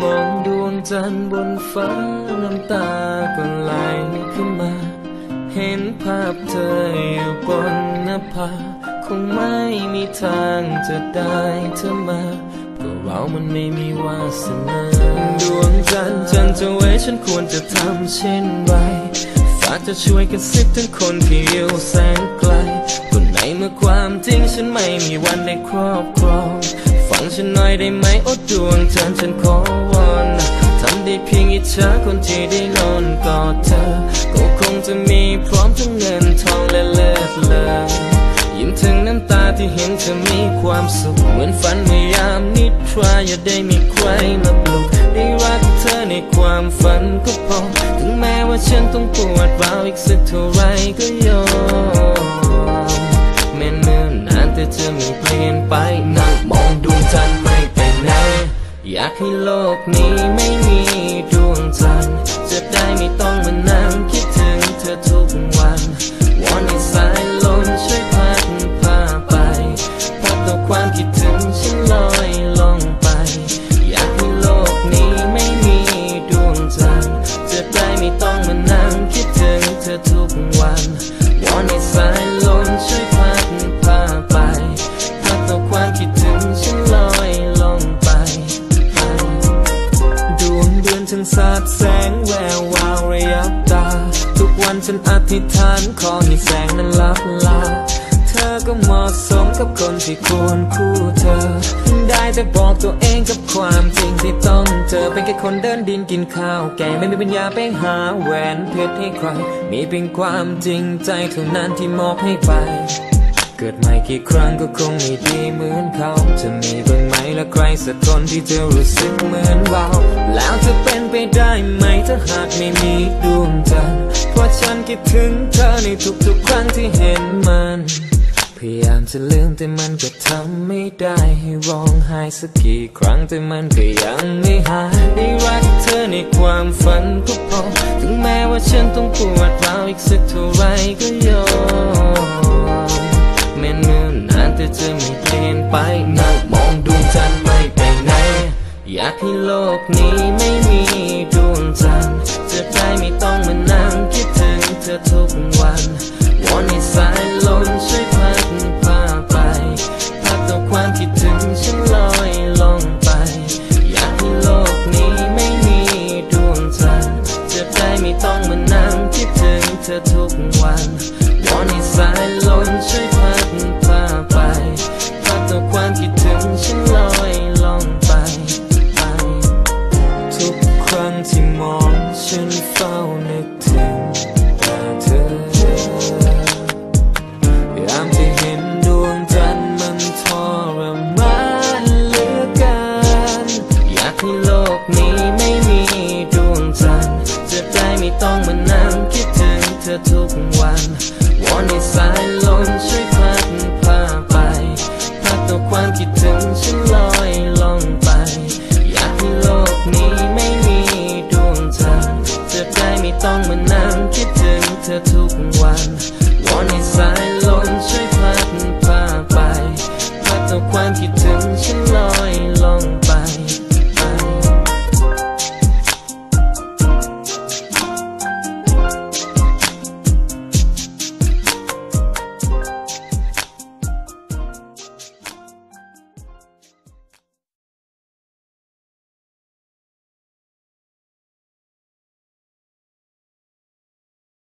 มองดวงจันทร์บนฟ้าน้ำตาก็ไหลขึ้นมา เห็นภาพเธออยู่บนหน้าผาคงไม่มีทางจะได้เธอมาก็เรามันไม่มีวาสนาดวงจันทร์จันจะไว้ฉันควรจะทำเช่นไรฝากจะช่วยกันสิบถึงคนที่อยู่แสนไกลก็ในเมื่อความจริงฉันไม่มีวันได้ครอบคร ฉันหน่อยได้ไหมโอ้ดวงจันทร์ฉันขอวอนทำได้เพียงอิจฉาคนที่ได้ลอนกอดเธอ ก็คงจะมีพร้อมทั้งเงินทองและเลิศเลอยิ้มถึงน้ำตาที่เห็นเธอมีความสุข เหมือนฝันเมื่อยามนิทราอย่าได้มีใครมา นี้ไม่มีดวงจันทร์จะได้ไม่ต้องมานั่งคิดถึงเธอทุก ฉันสาดแสงแวววาวระยับตา ทุกวันฉันอธิษฐานขอให้แสงนั้นลับลา เธอก็เหมาะสมกับคนที่ควรคู่เธอ ได้แต่บอกตัวเองกับความจริงที่ต้องเจอเป็นแค่คนเดินดินกินข้าวแกไม่มีปัญญาไปหาแหวนเพชรให้ใคร มีเพียงความจริงใจเท่านั้นที่มอบให้ไป เกิดใหม่กี่ครั้งก็คงไม่ดีเหมือนเขา จะมีบ้างไหมและใครสักคนที่จะรู้สึกเหมือนเรา แล้วจะเป็นไปได้ไหมถ้าหากไม่มีดวงจันทร์เพราะฉันคิดถึงเธอในทุกๆครั้งที่เห็นมัน พยายามจะลืมแต่มันก็ทำไม่ได้ให้ร้องไห้สักกี่ครั้งแต่มันก็ยังไม่หายได้รักเธอในความฝันก็พอถึงแม้ว่าฉันต้องปวดร้าวอีกสักเท่าไรก็ยอม นานแต่เธอไม่เปลี่ยนไปนั่งมองดวงจันทร์ไม่ไปไหน อยากให้โลกนี้ไม่มีดวงจันทร์จะได้ไม่ต้องมานั่งคิดถึงเธอทุกวันวอนให้สายลมช่วยพัดพาไปพัดตัวความคิดถึงฉันลอยลงไป อยากให้โลกนี้ไม่มีดวงจันทร์จะได้ไม่ต้องมานั่งคิดถึงเธอทุกวันวอนให้สายลมช่วยพัดพา อทุกวันวอนให้สายลมช่วยพัดพาไปพัดตัวความคิดถึงฉันลอยลองไป อยากให้โลกนี้ไม่มีดวงจันทร์จะได้ไม่ต้องมานั่งคิดถึงเธอทุกวัน